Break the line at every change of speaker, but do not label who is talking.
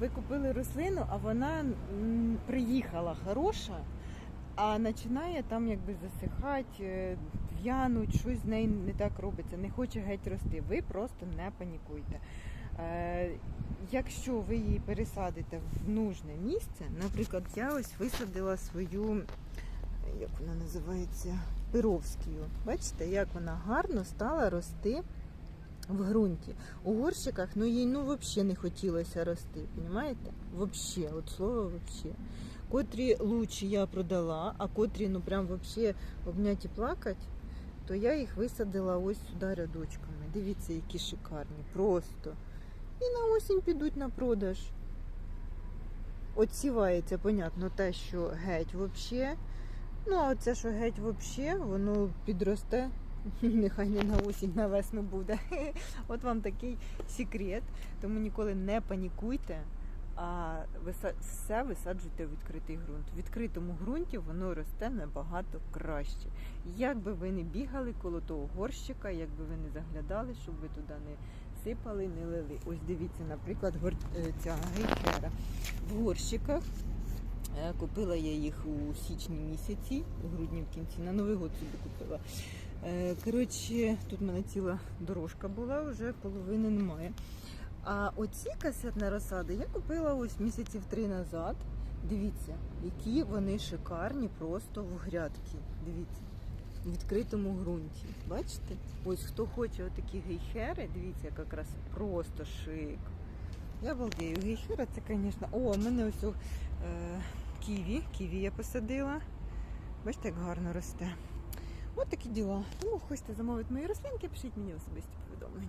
Ви купили рослину, а вона приїхала хороша, а починає там якби засихати, е, в'януть, щось з нею не так робиться, не хоче геть рости. Ви просто не панікуйте. Е, якщо ви її пересадите в нужне місце, наприклад, я ось висадила свою, як вона називається, пировську. Бачите, як вона гарно стала рости в ґрунті. У горщиках ну їй ну взагалі не хотілося рости, розумієте? Взагалі, от слово взагалі. Котрі лучі я продала, а котрі ну прям взагалі обняті плакать, то я їх висадила ось сюди рядочками. Дивіться, які шикарні, просто. І на осінь підуть на продаж. Отсівається, понятно, те, що геть взагалі. Ну, а це, що геть взагалі, воно підросте. Нехай не на осінь, на весну буде. От вам такий секрет. Тому ніколи не панікуйте, а все висаджуйте в відкритий ґрунт. В відкритому ґрунті воно росте набагато краще. Як би ви не бігали коло того горщика, як би ви не заглядали, щоб ви туди не сипали, не лили. Ось дивіться, наприклад, е, ця гейхера в горщиках. Е, Купила я їх у січні місяці, у грудні в кінці, на Новий год собі купила. Е, Коротше, тут в мене ціла дорожка була, вже половини немає. А оці касетні розсади я купила ось місяців три назад. Дивіться, які вони шикарні просто в грядки. Дивіться, в відкритому ґрунті. Бачите? Ось хто хоче отакі гейхери, дивіться, яка краса, просто шик. Я балдею. Гейхера це, звісно. О, у мене ось о, е, ківі. Ківі я посадила. Бачите, як гарно росте. От такі діла. Тому хочете замовити мої рослинки, пишіть мені особисті повідомлення.